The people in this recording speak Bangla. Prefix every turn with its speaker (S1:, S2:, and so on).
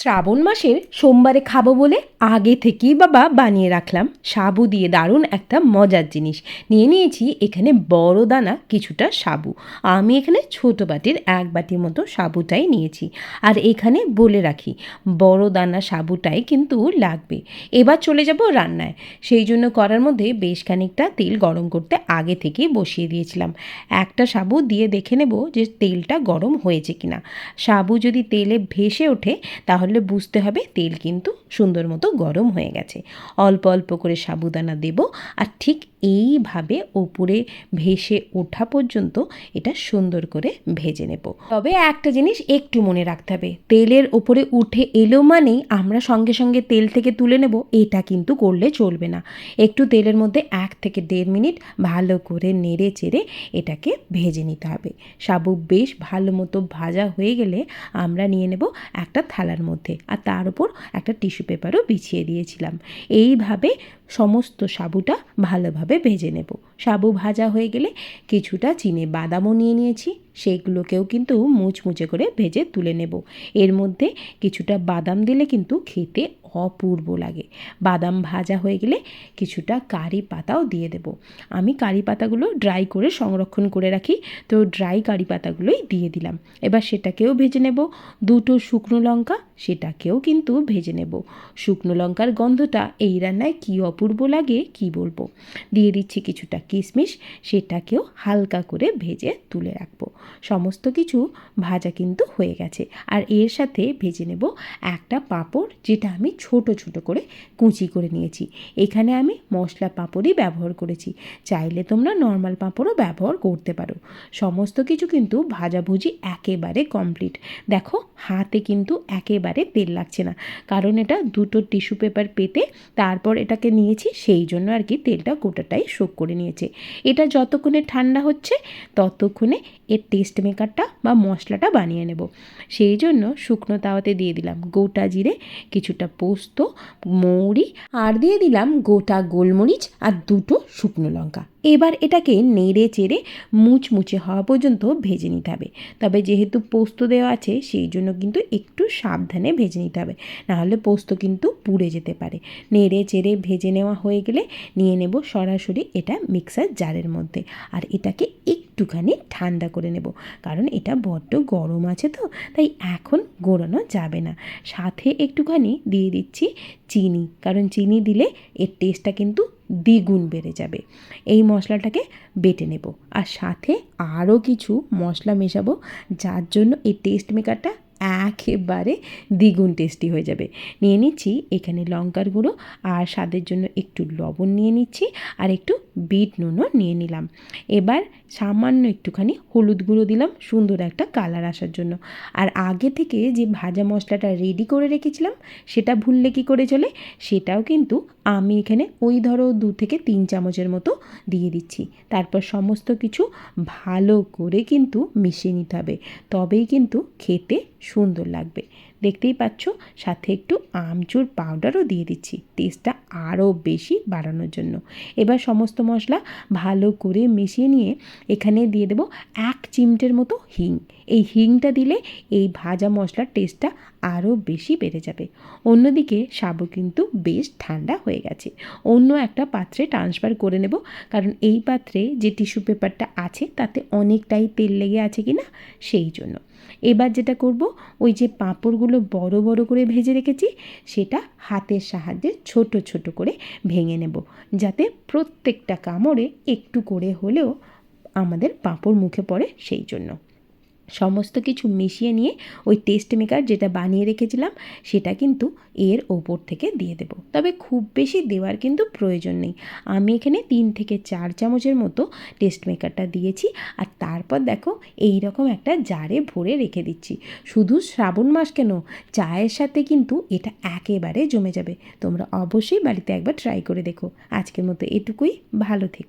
S1: শ্রাবণ মাসের সোমবারে খাব বলে আগে থেকেই বাবা বানিয়ে রাখলাম। সাবু দিয়ে দারুণ একটা মজার জিনিস। নিয়ে নিয়েছি এখানে বড় দানা, কিছুটা সাবু। আমি এখানে ছোট বাটির এক বাটির মতো সাবুটাই নিয়েছি। আর এখানে বলে রাখি, বড় দানা সাবুটাই কিন্তু লাগবে। এবার চলে যাব রান্নায়। সেই জন্য করার মধ্যে বেশ খানিকটা তেল গরম করতে আগে থেকেই বসিয়ে দিয়েছিলাম। একটা সাবু দিয়ে দেখে নেব যে তেলটা গরম হয়েছে কিনা। সাবু যদি তেলে ভেসে ওঠে, তাহলে বুঝতে হবে তেল কিন্তু সুন্দর মতো গরম হয়ে গেছে। অল্প অল্প করে সাবুদানা দেব আর ঠিক এইভাবে ওপরে ভেসে ওঠা পর্যন্ত এটা সুন্দর করে ভেজে নেব। তবে একটা জিনিস একটু মনে রাখতে হবে, তেলের ওপরে উঠে এলো মানেই আমরা সঙ্গে সঙ্গে তেল থেকে তুলে নেব, এটা কিন্তু করলে চলবে না। একটু তেলের মধ্যে এক থেকে দেড় মিনিট ভালো করে নেড়ে চেড়ে এটাকে ভেজে নিতে হবে। সাবু বেশ ভালো মতো ভাজা হয়ে গেলে আমরা নিয়ে নেব একটা থালার মধ্যে। আর তার উপর একটা টিস্যু পেপারও বিছিয়ে দিয়েছিলাম। এইভাবে সমস্ত সাবুটা ভালোভাবে ভেজে নেব। সাবু ভাজা হয়ে গেলে কিছুটা চিনে বাদামও নিয়ে নিয়েছি। সেইগুলোকেও কিন্তু মুচমুচে করে ভেজে তুলে নেব। এর মধ্যে কিছুটা বাদাম দিলে কিন্তু খেতে অপূর্ব লাগে। বাদাম ভাজা হয়ে গেলে কিছুটা কারি পাতাও দিয়ে দেব। আমি কারি পাতাগুলো ড্রাই করে সংরক্ষণ করে রাখি, তো ড্রাই কারি পাতাগুলোই দিয়ে দিলাম। এবার সেটাকেও ভেজে নেব। দুটো শুকনো লঙ্কা, সেটাকেও কিন্তু ভেজে নেব। শুকনো লঙ্কার গন্ধটা এই রান্নায় কী অপূর্ব লাগে, কি বলব? দিয়ে দিচ্ছি কিছুটা কিশমিশ, সেটাকেও হালকা করে ভেজে তুলে রাখব। সমস্ত কিছু ভাজা কিন্তু হয়ে গেছে। আর এর সাথে ভেজে নেব একটা পাঁপড়, যেটা আমি ছোট ছোট করে কুচি করে নিয়েছি। এখানে আমি মশলা পাঁপড়ই ব্যবহার করেছি। চাইলে তোমরা নর্মাল পাঁপড়ও ব্যবহার করতে পারো। সমস্ত কিছু কিন্তু ভাজাভুজি একেবারে কমপ্লিট। দেখো, হাতে কিন্তু একেবারে তেল লাগছে না। কারণ এটা দুটো টিস্যু পেপার পেতে, তারপর এটাকে নিয়েছি, সেই জন্য আর কি তেলটা গোটাটাই শোক করে নিয়েছে। এটা যতক্ষণে ঠান্ডা হচ্ছে, ততক্ষণে এর টেস্ট মেকারটা বা মশলাটা বানিয়ে নেব। সেই জন্য শুকনো তাওয়াতে দিয়ে দিলাম গোটা জিরে, কিছুটা পোস্ত, মৌরি, আর দিয়ে দিলাম গোটা গোলমরিচ আর দুটো শুকনো লঙ্কা। এবার এটাকে নেড়ে চেড়ে মুচমুচে হওয়া পর্যন্ত ভেজে নিতে হবে। তবে যেহেতু পোস্ত দেওয়া আছে, সেই জন্য কিন্তু একটু সাবধানে ভেজে নিতে হবে। নাহলে পোস্ত কিন্তু পুড়ে যেতে পারে। নেড়ে চেড়ে ভেজে নেওয়া হয়ে গেলে নিয়ে নেব সরাসরি এটা মিক্সার জারের মধ্যে। আর এটাকে একটুখানি ঠান্ডা করে নেব। কারণ এটা বড্ড গরম আছে তো, তাই এখন গোড়ানো যাবে না। সাথে একটুখানি দিয়ে দিচ্ছি চিনি। কারণ চিনি দিলে এর টেস্টটা কিন্তু দ্বিগুণ বেড়ে যাবে। এই মশলাটাকে বেটে নেব। আর সাথে আরও কিছু মশলা মেশাবো, যার জন্য এই টেস্ট মেকারটা একেবারে দ্বিগুণ টেস্টি হয়ে যাবে। নিয়ে নিচ্ছি এখানে লঙ্কার গুঁড়ো আর স্বাদের জন্য একটু লবণ নিয়ে নিচ্ছি আর একটু বিট নুনও নিয়ে নিলাম। এবার সামান্য একটুখানি হলুদ গুঁড়ো দিলাম সুন্দর একটা কালার আসার জন্য। আর আগে থেকে যে ভাজা মশলাটা রেডি করে রেখেছিলাম, সেটা ভুললে কি করে চলে? সেটাও কিন্তু আমি এখানে ওই ধরো দু থেকে তিন চামচের মতো দিয়ে দিচ্ছি। তারপর সমস্ত কিছু ভালো করে কিন্তু মিশিয়ে নিতে হবে। তবেই কিন্তু খেতে সুন্দর লাগবে। দেখতেই পাচ্ছ, সাথে একটু আমচুর পাউডারও দিয়ে দিচ্ছি। টেস্টটা আরও বেশি বাড়ানোর জন্য। এবার সমস্ত মশলা ভালো করে মিশিয়ে নিয়ে এখানে দিয়ে দেবো এক চিমটের মতো হিং। এই হিংটা দিলে এই ভাজা মশলার টেস্টটা আরও বেশি বেড়ে যাবে। অন্যদিকে সাবু কিন্তু বেশ ঠান্ডা হয়ে গেছে। অন্য একটা পাত্রে ট্রান্সফার করে নেব, কারণ এই পাত্রে যে টিস্যু পেপারটা আছে, তাতে অনেকটাই তেল লেগে আছে কি না সেই জন্য। এবার যেটা করব, ওই যে পাঁপড়গুলো বড় বড় করে ভেজে রেখেছি, সেটা হাতের সাহায্যে ছোট ছোট করে ভেঙে নেব, যাতে প্রত্যেকটা কামড়ে একটু করে হলেও আমাদের পাঁপড় মুখে পড়ে সেই জন্য। সমস্ত কিছু মিশিয়ে নিয়ে ওই টেস্ট মেকার যেটা বানিয়ে রেখেছিলাম, সেটা কিন্তু এর ওপর থেকে দিয়ে দেব। তবে খুব বেশি দেওয়ার কিন্তু প্রয়োজন নেই। আমি এখানে তিন থেকে চার চামচের মতো টেস্ট মেকারটা দিয়েছি আর তারপর দেখো এই রকম একটা জারে ভরে রেখে দিচ্ছি। শুধু শ্রাবণ মাস কেন? চায়ের সাথে কিন্তু এটা একেবারে জমে যাবে। তোমরা অবশ্যই বাড়িতে একবার ট্রাই করে দেখো। আজকের মতো এটুকুই। ভালো থেকো।